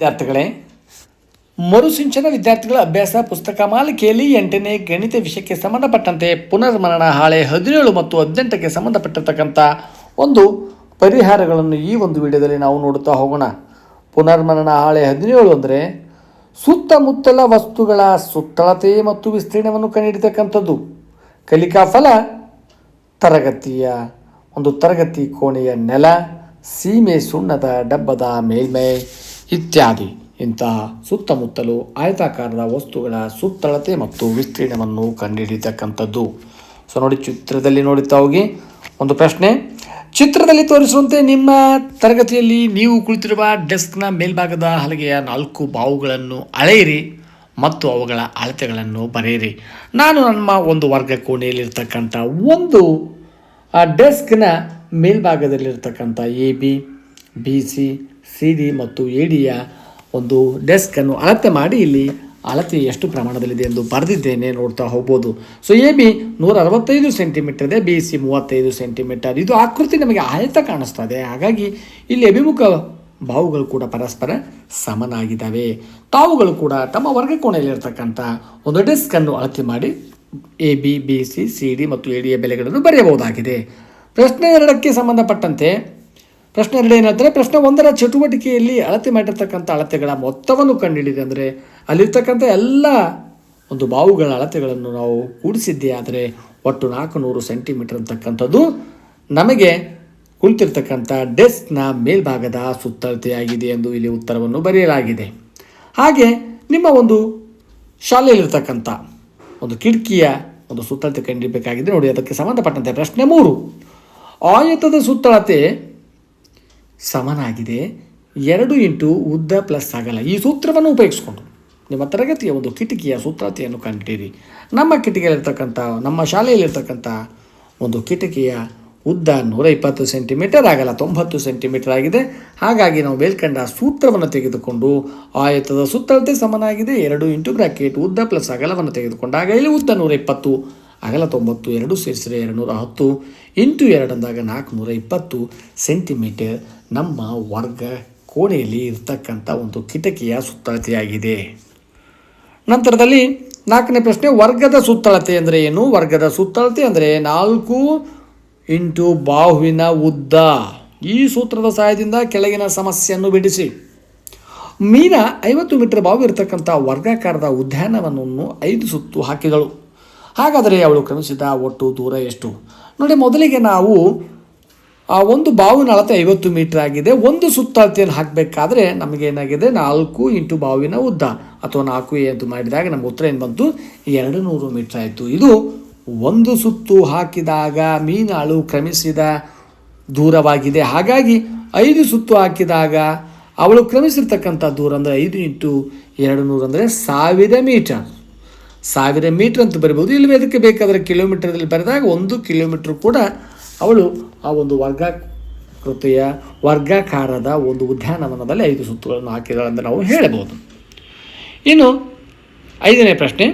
ವಿದ್ಯಾರ್ಥಿಗಳೇ, ಮರುಸಿಂಚನ ವಿದ್ಯಾರ್ಥಿಗಳ ಅಭ್ಯಾಸ ಪುಸ್ತಕ ಮಾಲಿಕೆಯಲ್ಲಿ ಎಂಟನೇ ಗಣಿತ ವಿಷಯಕ್ಕೆ ಸಂಬಂಧಪಟ್ಟಂತೆ ಪುನರ್ಮರಣ ಹಾಳೆ ಹದಿನೇಳು ಮತ್ತು ಹದಿನೆಂಟಕ್ಕೆ ಸಂಬಂಧಪಟ್ಟಿರ್ತಕ್ಕಂಥ ಒಂದು ಪರಿಹಾರಗಳನ್ನು ಈ ಒಂದು ವಿಡಿಯೋದಲ್ಲಿ ನಾವು ನೋಡುತ್ತಾ ಹೋಗೋಣ. ಪುನರ್ಮರಣ ಹಾಳೆ ಹದಿನೇಳು ಅಂದರೆ ಸುತ್ತಮುತ್ತಲ ವಸ್ತುಗಳ ಸುತ್ತಳತೆ ಮತ್ತು ವಿಸ್ತೀರ್ಣವನ್ನು ಕಂಡುಹಿಡಿತಕ್ಕಂಥದ್ದು ಕಲಿಕಾ ಫಲ, ತರಗತಿಯ ಒಂದು ತರಗತಿ ಕೋಣೆಯ ನೆಲ, ಸೀಮೆ ಸುಣ್ಣದ ಡಬ್ಬದ ಮೇಲ್ಮೈ ಇತ್ಯಾದಿ. ಇಂತಹ ಸುತ್ತಮುತ್ತಲು ಆಯತಾಕಾರದ ವಸ್ತುಗಳ ಸುತ್ತಳತೆ ಮತ್ತು ವಿಸ್ತೀರ್ಣವನ್ನು ಕಂಡುಹಿಡಿತಕ್ಕಂಥದ್ದು ಸೊ ನೋಡಿ ಚಿತ್ರದಲ್ಲಿ ನೋಡುತ್ತಾ ಹೋಗಿ. ಒಂದು ಪ್ರಶ್ನೆ. ಚಿತ್ರದಲ್ಲಿ ತೋರಿಸುವಂತೆ ನಿಮ್ಮ ತರಗತಿಯಲ್ಲಿ ನೀವು ಕುಳಿತಿರುವ ಡೆಸ್ಕ್ನ ಮೇಲ್ಭಾಗದ ಹಲಗೆಯ ನಾಲ್ಕು ಬಾವುಗಳನ್ನು ಅಳೆಯಿರಿ ಮತ್ತು ಅವುಗಳ ಅಳತೆಗಳನ್ನು ಬರೆಯಿರಿ. ನಾನು ನಮ್ಮ ಒಂದು ವರ್ಗ ಕೋಣೆಯಲ್ಲಿರ್ತಕ್ಕಂಥ ಒಂದು, ಆ, ಡೆಸ್ಕ್ನ ಮೇಲ್ಭಾಗದಲ್ಲಿರ್ತಕ್ಕಂಥ A B B C C D ಮತ್ತು ಎ ಡಿಯ ಒಂದು ಡೆಸ್ಕನ್ನು ಅಳತೆ ಮಾಡಿ ಇಲ್ಲಿ ಅಳತೆ ಎಷ್ಟು ಪ್ರಮಾಣದಲ್ಲಿದೆ ಎಂದು ಬರೆದಿದ್ದೇನೆ ನೋಡ್ತಾ ಹೋಗ್ಬೋದು. ಸೊ ಎ ಬಿ ನೂರ ಅರವತ್ತೈದು ಸೆಂಟಿಮೀಟರ್ ಇದೆ ಬಿ ಸಿ ಮೂವತ್ತೈದು ಸೆಂಟಿಮೀಟರ್ ಇದು ಆಕೃತಿ ನಮಗೆ ಆಯತ ಕಾಣಿಸ್ತಾ ಇದೆ ಹಾಗಾಗಿ ಇಲ್ಲಿ ಅಭಿಮುಖ ಬಾವುಗಳು ಕೂಡ ಪರಸ್ಪರ ಸಮನಾಗಿದ್ದಾವೆ. ತಾವುಗಳು ಕೂಡ ತಮ್ಮ ವರ್ಗ ಕೋಣೆಯಲ್ಲಿರ್ತಕ್ಕಂಥ ಒಂದು ಡೆಸ್ಕನ್ನು ಅಳತೆ ಮಾಡಿ A B B C C D ಮತ್ತು ಎ ಡಿಯ ಬೆಲೆಗಳನ್ನು ಬರೆಯಬಹುದಾಗಿದೆ. ಪ್ರಶ್ನೆ ಎರಡಕ್ಕೆ ಸಂಬಂಧಪಟ್ಟಂತೆ ಪ್ರಶ್ನೆ ಎರಡು ಏನಂದರೆ ಪ್ರಶ್ನೆ ಒಂದರ ಚಟುವಟಿಕೆಯಲ್ಲಿ ಅಳತೆ ಮಾಡಿರ್ತಕ್ಕಂಥ ಅಳತೆಗಳ ಮೊತ್ತವನ್ನು ಕಂಡುಹಿಡಿದೆ ಅಂದರೆ ಅಲ್ಲಿರ್ತಕ್ಕಂಥ ಎಲ್ಲ ಒಂದು ಬಾವುಗಳ ಅಳತೆಗಳನ್ನು ನಾವು ಕೂಡಿಸಿದ್ದೇ ಆದರೆ ಒಟ್ಟು ನಾಲ್ಕು ನೂರು ಸೆಂಟಿಮೀಟರ್ ಅಂತಕ್ಕಂಥದ್ದು ನಮಗೆ ಕುಳಿತಿರ್ತಕ್ಕಂಥ ಡೆಸ್ಕ್ನ ಮೇಲ್ಭಾಗದ ಸುತ್ತಳತೆಯಾಗಿದೆ ಎಂದು ಇಲ್ಲಿ ಉತ್ತರವನ್ನು ಬರೆಯಲಾಗಿದೆ. ಹಾಗೆ ನಿಮ್ಮ ಒಂದು ಶಾಲೆಯಲ್ಲಿರ್ತಕ್ಕಂಥ ಒಂದು ಕಿಟಕಿಯ ಒಂದು ಸುತ್ತಳತೆ ಕಂಡಿಡಬೇಕಾಗಿದೆ ನೋಡಿ, ಅದಕ್ಕೆ ಸಂಬಂಧಪಟ್ಟಂತೆ ಪ್ರಶ್ನೆ ಮೂರು. ಆಯತದ ಸುತ್ತಳತೆ ಸಮನಾಗಿದೆ. ಎರಡು ಇಂಟು ಉದ್ದ ಪ್ಲಸ್ ಅಗಲ ಈ ಸೂತ್ರವನ್ನು ಉಪಯೋಗಿಸ್ಕೊಂಡು. ನಿಮ್ಮ ತರಗತಿಯ ಒಂದು ಕಿಟಕಿಯ ಸೂತ್ರತೆಯನ್ನು ಕಂಡಿರಿ. ನಮ್ಮ ಕಿಟಕಿಯಲ್ಲಿರ್ತಕ್ಕಂಥ, ನಮ್ಮ ಶಾಲೆಯಲ್ಲಿರ್ತಕ್ಕಂಥ ಒಂದು ಕಿಟಕಿಯ ಉದ್ದ ನೂರ ಇಪ್ಪತ್ತು ಸೆಂಟಿಮೀಟರ್ ಆಗಲ್ಲ, ತೊಂಬತ್ತು ಸೆಂಟಿಮೀಟರ್ ಆಗಿದೆ. ಹಾಗಾಗಿ ನಾವು ಮೇಲ್ಕಂಡ ಸೂತ್ರವನ್ನು ತೆಗೆದುಕೊಂಡು ಆಯತದ ಸುತ್ತಳತೆ ಸಮನಾಗಿದೆ. ಎರಡು ಇಂಟು ಬ್ರಾಕೆಟ್ ಉದ್ದ ಪ್ಲಸ್ ಅಗಲವನ್ನು ತೆಗೆದುಕೊಂಡಾಗ ಇಲ್ಲಿ ಉದ್ದ ನೂರ ಇಪ್ಪತ್ತು, ಅಗಲ ತೊಂಬತ್ತು, ಎರಡು ಸೇರಿಸಿದರೆ ಎರಡು ನೂರ ಹತ್ತು, ಇಂಟು ಎರಡಂದಾಗ ನಾಲ್ಕುನೂರ ಇಪ್ಪತ್ತು ಸೆಂಟಿಮೀಟರ್ ನಮ್ಮ ವರ್ಗ ಕೋಣೆಯಲ್ಲಿ ಇರ್ತಕ್ಕಂಥ ಒಂದು ಕಿಟಕಿಯ ಸುತ್ತಳತೆಯಾಗಿದೆ. ನಂತರದಲ್ಲಿ ನಾಲ್ಕನೇ ಪ್ರಶ್ನೆ, ವರ್ಗದ ಸುತ್ತಳತೆ ಅಂದರೆ ಏನು? ವರ್ಗದ ಸುತ್ತಳತೆ ಅಂದರೆ ನಾಲ್ಕು ಇಂಟು ಬಾಹುವಿನ ಉದ್ದ. ಈ ಸೂತ್ರದ ಸಹಾಯದಿಂದ ಕೆಳಗಿನ ಸಮಸ್ಯೆಯನ್ನು ಬಿಡಿಸಿ ಮೀನ ಐವತ್ತು ಮೀಟರ್ ಬಾವು ಇರತಕ್ಕಂಥ ವರ್ಗಾಕಾರದ ಉದ್ಯಾನವನವನ್ನು ಐದು ಸುತ್ತು ಹಾಕಿದಳು. ಹಾಗಾದರೆ ಅವಳು ಕ್ರಮಿಸಿದ ಒಟ್ಟು ದೂರ ಎಷ್ಟು? ನೋಡಿ, ಮೊದಲಿಗೆ ನಾವು ಆ ಒಂದು ಬಾವಿನ ಅಳತೆ ಐವತ್ತು ಮೀಟರ್ ಆಗಿದೆ. ಒಂದು ಸುತ್ತಳತೆಯನ್ನು ಹಾಕಬೇಕಾದ್ರೆ ನಮಗೇನಾಗಿದೆ ನಾಲ್ಕು ಇಂಟು ಬಾವಿನ ಉದ್ದ ಅಥವಾ ನಾಲ್ಕು ಎದ್ದು ಮಾಡಿದಾಗ ನಮ್ಮ ಉತ್ತರ ಏನು ಬಂತು? ಎರಡು ನೂರು ಮೀಟರ್ ಆಯಿತು. ಇದು ಒಂದು ಸುತ್ತು ಹಾಕಿದಾಗ ಮೀನಾಳು ಕ್ರಮಿಸಿದ ದೂರವಾಗಿದೆ. ಹಾಗಾಗಿ ಐದು ಸುತ್ತು ಹಾಕಿದಾಗ ಅವಳು ಕ್ರಮಿಸಿರ್ತಕ್ಕಂಥ ದೂರ ಅಂದರೆ ಐದು ಇಂಟು ಎರಡು ನೂರು ಅಂದರೆ ಸಾವಿರ ಮೀಟರ್. ಸಾವಿರ ಮೀಟರ್ ಅಂತ ಬರಿಬೋದು ಇಲ್ಲವೇ ಅದಕ್ಕೆ ಬೇಕಾದರೆ ಕಿಲೋಮೀಟರ್ದಲ್ಲಿ ಬರೆದಾಗ ಒಂದು ಕಿಲೋಮೀಟ್ರ್ ಕೂಡ ಅವಳು ಆ ಒಂದು ವರ್ಗ ಕೃತಿಯ ವರ್ಗಾಕಾರದ ಒಂದು ಉದ್ಯಾನವನದಲ್ಲಿ ಐದು ಸುತ್ತುಗಳನ್ನು ಹಾಕಿದಳೆಂದು ನಾವು ಹೇಳಬಹುದು. ಇನ್ನು ಐದನೇ ಪ್ರಶ್ನೆ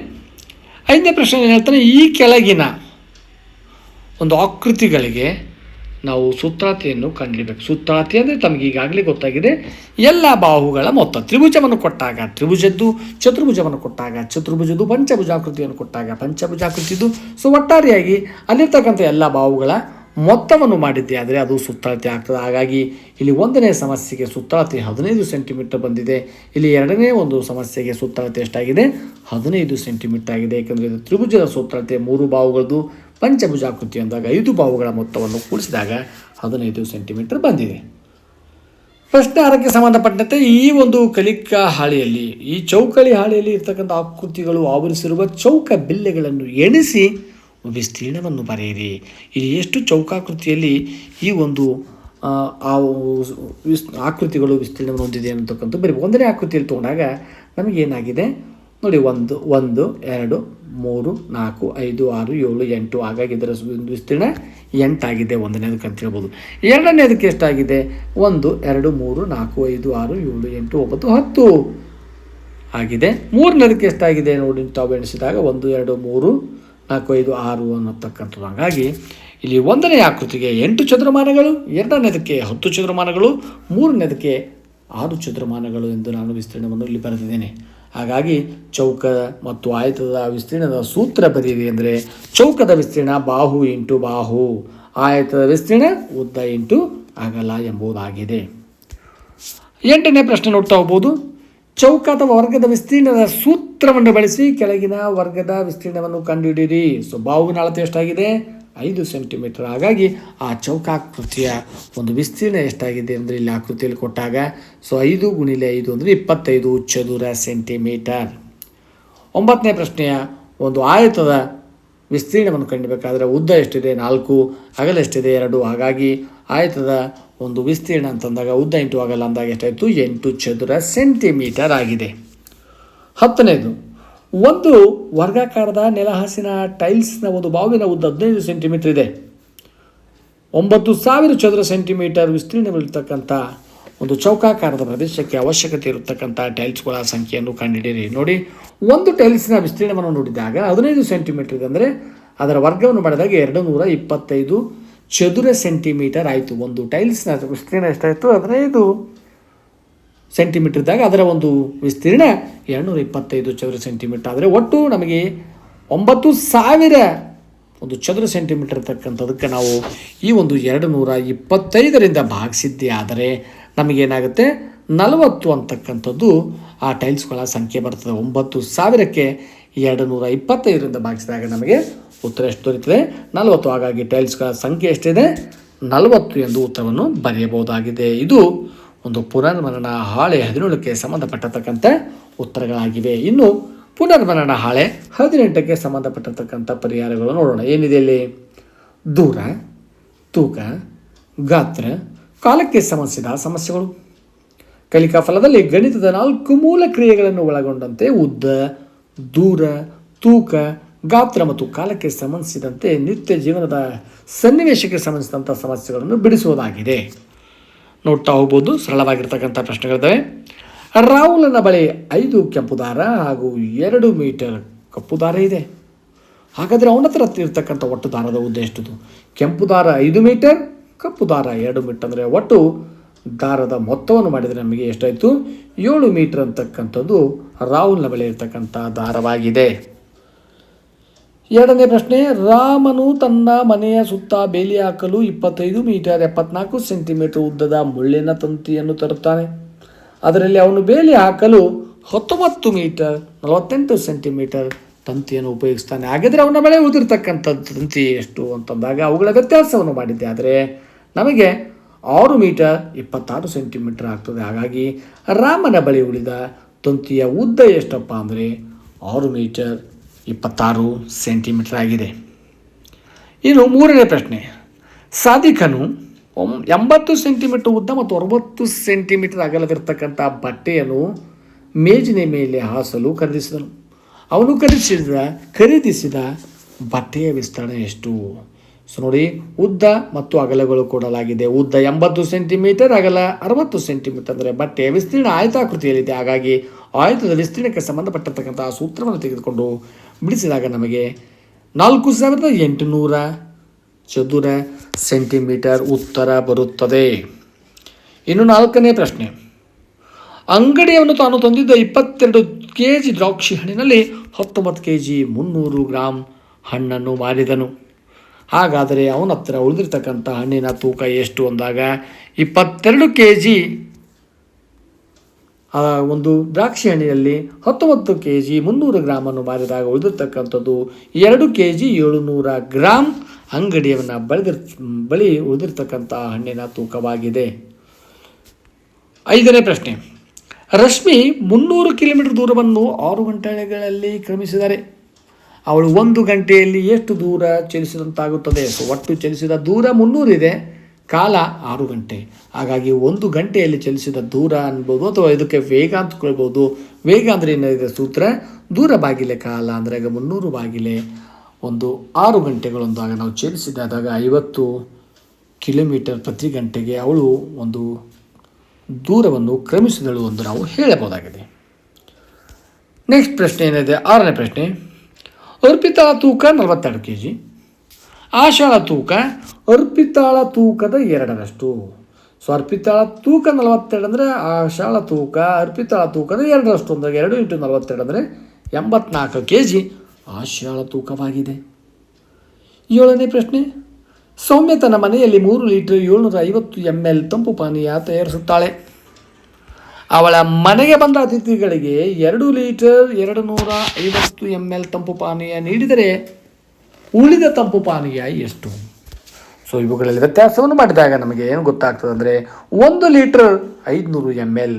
ಐದನೇ ಪ್ರಶ್ನೆ ಏನು ಹೇಳ್ತಾನೆ, ಈ ಕೆಳಗಿನ ಒಂದು ಆಕೃತಿಗಳಿಗೆ ನಾವು ಸುತ್ತಳತೆಯನ್ನು ಕಂಡುಹಿಡಬೇಕು ಸುತ್ತಾತಿ ಅಂದರೆ ತಮಗೆ ಈಗಾಗಲೇ ಗೊತ್ತಾಗಿದೆ, ಎಲ್ಲ ಬಾಹುಗಳ ಮೊತ್ತ, ತ್ರಿಭುಜವನ್ನು ಕೊಟ್ಟಾಗ ತ್ರಿಭುಜದ್ದು, ಚತುರ್ಭುಜವನ್ನು ಕೊಟ್ಟಾಗ ಚತುರ್ಭುಜದ್ದು, ಪಂಚಭುಜಾಕೃತಿಯನ್ನು ಕೊಟ್ಟಾಗ ಪಂಚಭುಜಾಕೃತಿದ್ದು. ಸೊ ಒಟ್ಟಾರೆಯಾಗಿ ಅಲ್ಲಿರ್ತಕ್ಕಂಥ ಎಲ್ಲ ಬಾಹುಗಳ ಮೊತ್ತವನ್ನು ಮಾಡಿದ್ದೆ, ಆದರೆ ಅದು ಸುತ್ತಳತೆ ಆಗ್ತದೆ. ಹಾಗಾಗಿ ಇಲ್ಲಿ ಒಂದನೇ ಸಮಸ್ಯೆಗೆ ಸುತ್ತಳತೆ ಹದಿನೈದು ಸೆಂಟಿಮೀಟರ್ ಬಂದಿದೆ. ಇಲ್ಲಿ ಎರಡನೇ ಒಂದು ಸಮಸ್ಯೆಗೆ ಸುತ್ತಳತೆ ಎಷ್ಟಾಗಿದೆ? ಹದಿನೈದು ಸೆಂಟಿಮೀಟರ್ ಆಗಿದೆ. ಏಕೆಂದರೆ ಇದು ತ್ರಿಭುಜದ ಸುತ್ತಳತೆ, ಮೂರು ಬಾವುಗಳದ್ದು. ಪಂಚಭುಜಾಕೃತಿ ಅಂದಾಗ ಐದು ಬಾವುಗಳ ಮೊತ್ತವನ್ನು ಕೂಡಿಸಿದಾಗ ಹದಿನೈದು ಸೆಂಟಿಮೀಟರ್ ಬಂದಿದೆ. ಪ್ರಶ್ನೆ ಆರಕ್ಕೆ ಸಂಬಂಧಪಟ್ಟಂತೆ ಈ ಒಂದು ಕಲಿಕಾ ಹಾಳೆಯಲ್ಲಿ, ಈ ಚೌಕಳಿ ಹಾಳೆಯಲ್ಲಿ ಇರ್ತಕ್ಕಂಥ ಆಕೃತಿಗಳು ಆವರಿಸಿರುವ ಚೌಕ ಬಿಲ್ಲೆಗಳನ್ನು ಎಣಿಸಿ ವಿಸ್ತೀರ್ಣವನ್ನು ಬರೆಯಿರಿ. ಇಲ್ಲಿ ಎಷ್ಟು ಚೌಕಾಕೃತಿಯಲ್ಲಿ ಈ ಒಂದು ಆ, ವಿಸ್ ಆಕೃತಿಗಳು ವಿಸ್ತೀರ್ಣವನ್ನು ಹೊಂದಿದೆ ಅಂತಕ್ಕಂಥ ಬರೀ ಒಂದನೇ ಆಕೃತಿಯಲ್ಲಿ ತೊಗೊಂಡಾಗ ನಮಗೇನಾಗಿದೆ ನೋಡಿ ಒಂದು ಒಂದು ಎರಡು ಮೂರು ನಾಲ್ಕು ಐದು ಆರು ಏಳು ಎಂಟು ಹಾಗಾಗಿ ಇದರ ವಿಸ್ತೀರ್ಣ ಎಂಟಾಗಿದೆ ಒಂದನೇದಕ್ಕೆ ಅಂತ ಹೇಳ್ಬೋದು. ಎರಡನೇದಕ್ಕೆ ಎಷ್ಟಾಗಿದೆ? ಒಂದು ಎರಡು ಮೂರು ನಾಲ್ಕು ಐದು ಆರು ಏಳು ಎಂಟು ಒಂಬತ್ತು ಹತ್ತು ಆಗಿದೆ. ಮೂರನೇದಕ್ಕೆ ಎಷ್ಟಾಗಿದೆ? ನೋಡಿ ತಾವು ಎಣಿಸಿದಾಗ ಒಂದು ಎರಡು ಮೂರು ನಾಲ್ಕು ಐದು ಆರು ಅನ್ನತಕ್ಕಂಥದ್ದು ಹಾಗಾಗಿ ಇಲ್ಲಿ ಒಂದನೇ ಆಕೃತಿಗೆ ಎಂಟು ಚದುರಮಾನಗಳು, ಎರಡನೇದಕ್ಕೆ ಹತ್ತು ಚದುರಮಾನಗಳು, ಮೂರನೇದಕ್ಕೆ ಆರು ಚದುರಮಾನಗಳು ಎಂದು ನಾನು ವಿಸ್ತೀರ್ಣವನ್ನು ಇಲ್ಲಿ ಬರೆದಿದ್ದೇನೆ. ಹಾಗಾಗಿ ಚೌಕ ಮತ್ತು ಆಯತದ ವಿಸ್ತೀರ್ಣದ ಸೂತ್ರ ಬರೀರಿ ಅಂದರೆ ಚೌಕದ ವಿಸ್ತೀರ್ಣ ಬಾಹು ಇಂಟು ಬಾಹು, ಆಯತದ ವಿಸ್ತೀರ್ಣ ಉದ್ದ ಇಂಟು ಅಗಲ ಎಂಬುದಾಗಿದೆ. ಎಂಟನೇ ಪ್ರಶ್ನೆ ನೋಡ್ತಾ ಹೋಗ್ಬೋದು. ಚೌಕ ಅಥವಾ ವರ್ಗದ ವಿಸ್ತೀರ್ಣದ ಸೂತ್ರವನ್ನು ಬಳಸಿ ಕೆಳಗಿನ ವರ್ಗದ ವಿಸ್ತೀರ್ಣವನ್ನು ಕಂಡುಹಿಡಿಯಿರಿ. ಸೊ ಬಾವಿನ ಅಳತೆ ಎಷ್ಟಾಗಿದೆ? ಐದು ಸೆಂಟಿಮೀಟರ್. ಹಾಗಾಗಿ ಆ ಚೌಕಾಕೃತಿಯ ಒಂದು ವಿಸ್ತೀರ್ಣ ಎಷ್ಟಾಗಿದೆ ಅಂದರೆ ಇಲ್ಲಿ ಆಕೃತಿಯಲ್ಲಿ ಕೊಟ್ಟಾಗ ಸೊ ಐದು ಗುಣಿಲೆ ಐದು ಅಂದರೆ ಇಪ್ಪತ್ತೈದು ಚದುರ ಸೆಂಟಿಮೀಟರ್. ಒಂಬತ್ತನೇ ಪ್ರಶ್ನೆಯ ಒಂದು ಆಯತದ ವಿಸ್ತೀರ್ಣವನ್ನು ಕಂಡುಬೇಕಾದರೆ ಉದ್ದ ಎಷ್ಟಿದೆ? ನಾಲ್ಕು, ಅಗಲ ಎಷ್ಟಿದೆ? ಎರಡು. ಹಾಗಾಗಿ ಆಯತದ? ಒಂದು ವಿಸ್ತೀರ್ಣ ಅಂತಂದಾಗ ಉದ್ದ ಇಂಟು ಆಗಲ್ಲ ಅಂದಾಗ ಎಷ್ಟಾಯಿತು? ಎಂಟು ಚದುರ ಸೆಂಟಿಮೀಟರ್ ಆಗಿದೆ. ಹತ್ತನೇದು, ಒಂದು ವರ್ಗಾಕಾರದ ನೆಲಹಾಸಿನ ಟೈಲ್ಸ್ನ ಒಂದು ಬಾವಿನ ಉದ್ದ ಹದಿನೈದು ಸೆಂಟಿಮೀಟರ್ ಇದೆ. ಒಂಬತ್ತು ಸಾವಿರ ಚದುರ ಸೆಂಟಿಮೀಟರ್ ವಿಸ್ತೀರ್ಣವಿರತಕ್ಕಂಥ ಒಂದು ಚೌಕಾಕಾರದ ಪ್ರದೇಶಕ್ಕೆ ಅವಶ್ಯಕತೆ ಇರತಕ್ಕಂಥ ಟೈಲ್ಸ್ಗಳ ಸಂಖ್ಯೆಯನ್ನು ಕಂಡುಹಿಡಿಯಿರಿ ನೋಡಿ, ಒಂದು ಟೈಲ್ಸ್ನ ವಿಸ್ತೀರ್ಣವನ್ನು ನೋಡಿದಾಗ ಹದಿನೈದು ಸೆಂಟಿಮೀಟರ್ ಅಂದರೆ ಅದರ ವರ್ಗವನ್ನು ಮಾಡಿದಾಗ ಎರಡು ನೂರ ಇಪ್ಪತ್ತೈದು ಚದುರ ಸೆಂಟಿಮೀಟರ್ ಆಯಿತು. ಒಂದು ಟೈಲ್ಸ್ನ ವಿಸ್ತೀರ್ಣ ಎಷ್ಟಾಯಿತು? ಹದಿನೈದು ಸೆಂಟಿಮೀಟರ್ ಇದ್ದಾಗ ಅದರ ಒಂದು ವಿಸ್ತೀರ್ಣ ಎರಡುನೂರ ಇಪ್ಪತ್ತೈದು ಚದುರ ಸೆಂಟಿಮೀಟರ್. ಆದರೆ ಒಟ್ಟು ನಮಗೆ ಒಂಬತ್ತು ಸಾವಿರ ಒಂದು ಚದುರ ಸೆಂಟಿಮೀಟರ್ ಇರ್ತಕ್ಕಂಥದಕ್ಕೆ ನಾವು ಈ ಒಂದು ಎರಡು ನೂರ ಇಪ್ಪತ್ತೈದರಿಂದ ಭಾಗಿಸಿದ್ದೇ. ಆದರೆ ನಮಗೇನಾಗುತ್ತೆ? ನಲವತ್ತು ಅಂತಕ್ಕಂಥದ್ದು ಆ ಟೈಲ್ಸ್ಗಳ ಸಂಖ್ಯೆ ಬರ್ತದೆ. ಒಂಬತ್ತು ಸಾವಿರಕ್ಕೆ ಎರಡು ನೂರ ಇಪ್ಪತ್ತೈದರಿಂದ ಭಾಗಿಸಿದಾಗ ನಮಗೆ ಉತ್ತರ ಎಷ್ಟು ದೊರೀತದೆ ನಲವತ್ತು. ಹಾಗಾಗಿ ಟೈಲ್ಸ್ಗಳ ಸಂಖ್ಯೆ ಎಷ್ಟಿದೆ? ನಲವತ್ತು ಎಂದು ಉತ್ತರವನ್ನು ಬರೆಯಬಹುದಾಗಿದೆ. ಇದು ಒಂದು ಪುನರ್ಮರಣ ಹಾಳೆ ಹದಿನೇಳಕ್ಕೆ ಸಂಬಂಧಪಟ್ಟಿರ್ತಕ್ಕಂಥ ಉತ್ತರಗಳಾಗಿವೆ. ಇನ್ನು ಪುನರ್ಮರಣ ಹಾಳೆ ಹದಿನೆಂಟಕ್ಕೆ ಸಂಬಂಧಪಟ್ಟಿರ್ತಕ್ಕಂಥ ಪರಿಹಾರಗಳು ನೋಡೋಣ. ಏನಿದೆ ಇಲ್ಲಿ? ದೂರ, ತೂಕ, ಗಾತ್ರ, ಕಾಲಕ್ಕೆ ಸಂಬಂಧಿಸಿದ ಸಮಸ್ಯೆಗಳು. ಕಲಿಕಾ ಫಲದಲ್ಲಿ ಗಣಿತದ ನಾಲ್ಕು ಮೂಲ ಕ್ರಿಯೆಗಳನ್ನು ಒಳಗೊಂಡಂತೆ ಉದ್ದ, ದೂರ, ತೂಕ ಗಾತ್ರ ಮತ್ತು ಕಾಲಕ್ಕೆ ಸಂಬಂಧಿಸಿದಂತೆ ನಿತ್ಯ ಜೀವನದ ಸನ್ನಿವೇಶಕ್ಕೆ ಸಂಬಂಧಿಸಿದಂಥ ಸಮಸ್ಯೆಗಳನ್ನು ಬಿಡಿಸುವುದಾಗಿದೆ. ನೋಡ್ತಾ ಹೋಗ್ಬೋದು. ಸರಳವಾಗಿರ್ತಕ್ಕಂಥ ಪ್ರಶ್ನೆಗಳಿದ್ದಾವೆ. ರಾಹುಲನ ಬಳಿ ಐದು ಕೆಂಪು ದಾರ ಹಾಗೂ ಎರಡು ಮೀಟರ್ ಕಪ್ಪು ದಾರ ಇದೆ. ಹಾಗಾದರೆ ಅವನ ಹತ್ರ ಇರ್ತಕ್ಕಂಥ ಒಟ್ಟು ದಾರದ ಉದ್ದ ಎಷ್ಟುದು? ಕೆಂಪು ದಾರ ಐದು ಮೀಟರ್, ಕಪ್ಪು ದಾರ ಎರಡು ಮೀಟರ್ ಅಂದರೆ ಒಟ್ಟು ದಾರದ ಮೊತ್ತವನ್ನು ಮಾಡಿದರೆ ನಮಗೆ ಎಷ್ಟಾಯಿತು? ಏಳು ಮೀಟರ್ ಅಂತಕ್ಕಂಥದ್ದು ರಾಹುಲ್ನ ಬಳಿ ಇರತಕ್ಕಂಥ ದಾರವಾಗಿದೆ. ಎರಡನೇ ಪ್ರಶ್ನೆ, ರಾಮನು ತನ್ನ ಮನೆಯ ಸುತ್ತ ಬೇಲಿ ಹಾಕಲು ಇಪ್ಪತ್ತೈದು ಮೀಟರ್ ಎಪ್ಪತ್ನಾಲ್ಕು ಸೆಂಟಿಮೀಟರ್ ಉದ್ದದ ಮುಳ್ಳಿನ ತಂತಿಯನ್ನು ತರುತ್ತಾನೆ. ಅದರಲ್ಲಿ ಅವನು ಬೇಲಿ ಹಾಕಲು ಹತ್ತೊಂಬತ್ತು ಮೀಟರ್ ನಲವತ್ತೆಂಟು ಸೆಂಟಿಮೀಟರ್ ತಂತಿಯನ್ನು ಉಪಯೋಗಿಸ್ತಾನೆ. ಹಾಗಿದ್ರೆ ಅವನ ಬಳೆ ಉಳಿದಿರ್ತಕ್ಕಂಥ ತಂತಿ ಎಷ್ಟು ಅಂತಂದಾಗ ಅವುಗಳ ವ್ಯತ್ಯಾಸವನ್ನು ಮಾಡಿದ್ದೆ. ಆದರೆ ನಮಗೆ ಆರು ಮೀಟರ್ ಇಪ್ಪತ್ತಾರು ಸೆಂಟಿಮೀಟರ್ ಆಗ್ತದೆ. ಹಾಗಾಗಿ ರಾಮನ ಬಳಿ ಉಳಿದ ತಂತಿಯ ಉದ್ದ ಎಷ್ಟಪ್ಪ ಅಂದರೆ ಆರು ಮೀಟರ್ ಇಪ್ಪತ್ತಾರು ಸೆಂಟಿಮೀಟರ್ ಆಗಿದೆ. ಇನ್ನು ಮೂರನೇ ಪ್ರಶ್ನೆ. ಸಾದಿಕನು ಎಂಬತ್ತು ಸೆಂಟಿಮೀಟರ್ ಉದ್ದ ಮತ್ತು ಅರವತ್ತು ಸೆಂಟಿಮೀಟರ್ ಅಗಲವಿರ್ತಕ್ಕಂಥ ಬಟ್ಟೆಯನ್ನು ಮೇಜಿನ ಮೇಲೆ ಹಾಸಲು ಖರೀದಿಸಿದನು. ಅವನು ಖರೀದಿಸಿದ ಖರೀದಿಸಿದ ಬಟ್ಟೆಯ ವಿಸ್ತರಣೆ ಎಷ್ಟು? ಸೊ ನೋಡಿ, ಉದ್ದ ಮತ್ತು ಅಗಲಗಳು ಕೊಡಲಾಗಿದೆ. ಉದ್ದ ಎಂಬತ್ತು ಸೆಂಟಿಮೀಟರ್ ಅಗಲ ಅರವತ್ತು ಸೆಂಟಿಮೀಟರ್ ಅಂದರೆ ಬಟ್ಟೆಯ ವಿಸ್ತೀರ್ಣ ಆಯತಾಕೃತಿಯಲ್ಲಿದೆ. ಹಾಗಾಗಿ ಆಯತದ ವಿಸ್ತೀರ್ಣಕ್ಕೆ ಸಂಬಂಧಪಟ್ಟಿರ್ತಕ್ಕಂಥ ಸೂತ್ರವನ್ನು ತೆಗೆದುಕೊಂಡು ಬಿಡಿಸಿದಾಗ ನಮಗೆ ನಾಲ್ಕು ಸಾವಿರದ ಎಂಟುನೂರ ಚದುರ ಸೆಂಟಿಮೀಟರ್ ಉತ್ತರ ಬರುತ್ತದೆ. ಇನ್ನು ನಾಲ್ಕನೇ ಪ್ರಶ್ನೆ. ಅಂಗಡಿಯನ್ನು ತಾನು ತಂದಿದ್ದ ಇಪ್ಪತ್ತೆರಡು ಕೆ ಜಿ ದ್ರಾಕ್ಷಿ ಹಣ್ಣಿನಲ್ಲಿ ಹತ್ತೊಂಬತ್ತು ಕೆ ಜಿ ಮುನ್ನೂರು ಗ್ರಾಮ್ ಹಣ್ಣನ್ನು ಮಾರಿದನು. ಹಾಗಾದರೆ ಅವನ ಹತ್ರ ಉಳಿದಿರ್ತಕ್ಕಂಥ ಹಣ್ಣಿನ ತೂಕ ಎಷ್ಟು ಅಂದಾಗ ಇಪ್ಪತ್ತೆರಡು ಕೆ ಜಿ ಆ ಒಂದು ದ್ರಾಕ್ಷಿ ಹಣ್ಣಿನಲ್ಲಿ ಹತ್ತೊಂಬತ್ತು ಕೆ ಜಿ ಮುನ್ನೂರು ಗ್ರಾಮನ್ನು ಮಾರಿದಾಗ ಉಳಿದಿರ್ತಕ್ಕಂಥದ್ದು ಎರಡು ಕೆ ಜಿ ಏಳುನೂರ ಗ್ರಾಮ್ ಅಂಗಡಿಯನ್ನು ಬಳಿದಿರ್, ಬಳಿ ಉಳಿದಿರ್ತಕ್ಕಂಥ ಹಣ್ಣಿನ ತೂಕವಾಗಿದೆ. ಐದನೇ ಪ್ರಶ್ನೆ. ರಶ್ಮಿ ಮುನ್ನೂರು ಕಿಲೋಮೀಟರ್ ದೂರವನ್ನು ಆರು ಗಂಟೆಗಳಲ್ಲಿ ಕ್ರಮಿಸಿದರೆ ಅವಳು ಒಂದು ಗಂಟೆಯಲ್ಲಿ ಎಷ್ಟು ದೂರ ಚಲಿಸಿದಂತಾಗುತ್ತದೆ? ಒಟ್ಟು ಚಲಿಸಿದ ದೂರ ಮುನ್ನೂರಿದೆ ಕಾಲ ಆರು ಗಂಟೆ. ಹಾಗಾಗಿ ಒಂದು ಗಂಟೆಯಲ್ಲಿ ಚಲಿಸಿದ ದೂರ ಅನ್ಬೋದು ಅಥವಾ ಇದಕ್ಕೆ ವೇಗ ಅಂತ್ಕೊಳ್ಬೋದು ವೇಗ ಅಂದರೆ ಏನಿದೆ ಸೂತ್ರ? ದೂರ ಬಾಗಿಲೆ ಕಾಲ ಅಂದರೆ ಆಗ ಮುನ್ನೂರು ಬಾಗಿಲೆ. ಒಂದು ಆರು ಗಂಟೆಗಳೊಂದು ಆಗ ನಾವು ಚಲಿಸಿದಾಗ ಐವತ್ತು ಕಿಲೋಮೀಟರ್ ಪ್ರತಿ ಗಂಟೆಗೆ ಅವಳು ಒಂದು ದೂರವನ್ನು ಕ್ರಮಿಸಿದಳು ಎಂದು ನಾವು ಹೇಳಬಹುದಾಗಿದೆ. ನೆಕ್ಸ್ಟ್ ಪ್ರಶ್ನೆ ಏನಿದೆ? ಆರನೇ ಪ್ರಶ್ನೆ. ಅರ್ಪಿತಾ ತೂಕ ನಲವತ್ತೆರಡು ಕೆ ಜಿ ಆಶಾಳ ತೂಕ, ಅರ್ಪಿತಾಳ ತೂಕದ ಎರಡರಷ್ಟು. ಸೊ ಅರ್ಪಿತಾಳ ತೂಕ ನಲವತ್ತೆರಡು ಅಂದರೆ ಆಶಾಳ ತೂಕ, ಅರ್ಪಿತಾಳ ತೂಕದ ಎರಡರಷ್ಟು ಅಂದರೆ ಎರಡು ಇಂಟು ನಲವತ್ತೆರಡು ಅಂದರೆ ಎಂಬತ್ನಾಲ್ಕು ಕೆ ಜಿ ಆಶಾಳ ತೂಕವಾಗಿದೆ. ಏಳನೇ ಪ್ರಶ್ನೆ. ಸೌಮ್ಯ ತನ್ನ ಮನೆಯಲ್ಲಿ ಮೂರು ಲೀಟರ್ ಏಳ್ನೂರ ಐವತ್ತು ಎಂ ಎಲ್ ತಂಪು ಪಾನೀಯ ತಯಾರಿಸುತ್ತಾಳೆ. ಅವಳ ಮನೆಗೆ ಬಂದ ಅತಿಥಿಗಳಿಗೆ ಎರಡು ಲೀಟರ್ ಎರಡು ನೂರ ಐವತ್ತು ಎಂ ಎಲ್ ತಂಪು ಪಾನೀಯ ನೀಡಿದರೆ ಉಳಿದ ತಂಪು ಪಾನೀಯ ಎಷ್ಟು? ಸೊ ಇವುಗಳಲ್ಲಿ ವ್ಯತ್ಯಾಸವನ್ನು ಮಾಡಿದಾಗ ನಮಗೆ ಏನು ಗೊತ್ತಾಗ್ತದೆ ಅಂದರೆ ಒಂದು ಲೀಟರ್ ಐದುನೂರು ಎಂ ಎಲ್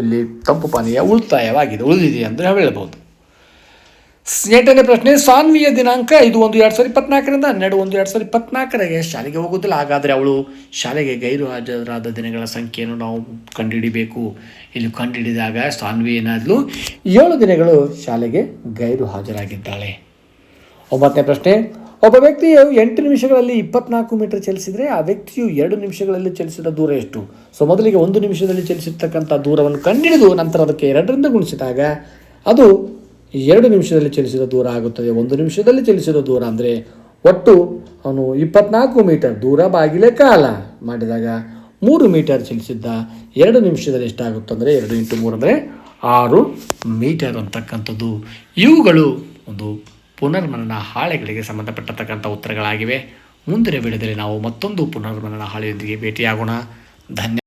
ಇಲ್ಲಿ ತಂಪು ಪಾನೀಯ ಉಳಿತಾಯವಾಗಿದೆ, ಉಳಿದಿದೆ ಅಂದರೆ ಹೇಳ್ಬೋದು. ಎಂಟನೇ ಪ್ರಶ್ನೆ, ಸಾನ್ವಿಯ ದಿನಾಂಕ ಇದು ಒಂದು ಎರಡು ಸಾವಿರದ ಇಪ್ಪತ್ನಾಲ್ಕರಿಂದ ಹನ್ನೆರಡು ಒಂದು ಎರಡು ಸಾವಿರದ ಇಪ್ಪತ್ನಾಲ್ಕರಿಗೆ ಶಾಲೆಗೆ ಹೋಗೋದಿಲ್ಲ ಹಾಗಾದರೆ ಅವಳು ಶಾಲೆಗೆ ಗೈರು ಹಾಜರಾದ ದಿನಗಳ ಸಂಖ್ಯೆಯನ್ನು ನಾವು ಕಂಡುಹಿಡಿಬೇಕು. ಇಲ್ಲಿ ಕಂಡುಹಿಡಿದಾಗ ಸಾನ್ವಿ ಏನಾದ್ಲು ಏಳು ದಿನಗಳು ಶಾಲೆಗೆ ಗೈರು ಹಾಜರಾಗಿದ್ದಾಳೆ ಒಂಬತ್ತನೇ ಪ್ರಶ್ನೆ, ಒಬ್ಬ ವ್ಯಕ್ತಿಯು ಎಂಟು ನಿಮಿಷಗಳಲ್ಲಿ ಇಪ್ಪತ್ನಾಲ್ಕು ಮೀಟರ್ ಚಲಿಸಿದರೆ ಆ ವ್ಯಕ್ತಿಯು ಎರಡು ನಿಮಿಷಗಳಲ್ಲಿ ಚಲಿಸಿದ ದೂರ ಎಷ್ಟು? ಸೊ, ಮೊದಲಿಗೆ ಒಂದು ನಿಮಿಷದಲ್ಲಿ ಚಲಿಸಿರ್ತಕ್ಕಂಥ ದೂರವನ್ನು ಕಂಡಿಡಿದು ನಂತರ ಅದಕ್ಕೆ ಎರಡರಿಂದ ಗುಣಿಸಿದಾಗ ಅದು ಎರಡು ನಿಮಿಷದಲ್ಲಿ ಚಲಿಸಿದ ದೂರ ಆಗುತ್ತದೆ. ಒಂದು ನಿಮಿಷದಲ್ಲಿ ಚಲಿಸಿದ ದೂರ ಅಂದರೆ ಒಟ್ಟು ಅವನು ಇಪ್ಪತ್ನಾಲ್ಕು ಮೀಟರ್ ದೂರ ಬಾಗಿಲೇ ಕಾಲ ಮಾಡಿದಾಗ ಮೂರು ಮೀಟರ್ ಚಲಿಸಿದ್ದ ಎರಡು ನಿಮಿಷದಲ್ಲಿ ಎಷ್ಟಾಗುತ್ತೆ ಅಂದರೆ ಎರಡು ಇಂಟು ಮೂರು ಅಂದರೆ ಆರು ಮೀಟರ್ ಅಂತಕ್ಕಂಥದ್ದು. ಇವುಗಳು ಒಂದು ಪುನರ್ಮನನ ಹಾಳೆಗಳಿಗೆ ಸಂಬಂಧಪಟ್ಟತಕ್ಕಂಥ ಉತ್ತರಗಳಾಗಿವೆ. ಮುಂದಿನ ವಿಡಿಯೋದಲ್ಲಿ ನಾವು ಮತ್ತೊಂದು ಪುನರ್ಮನನ ಹಾಳೆಯೊಂದಿಗೆ ಭೇಟಿಯಾಗೋಣ. ಧನ್ಯ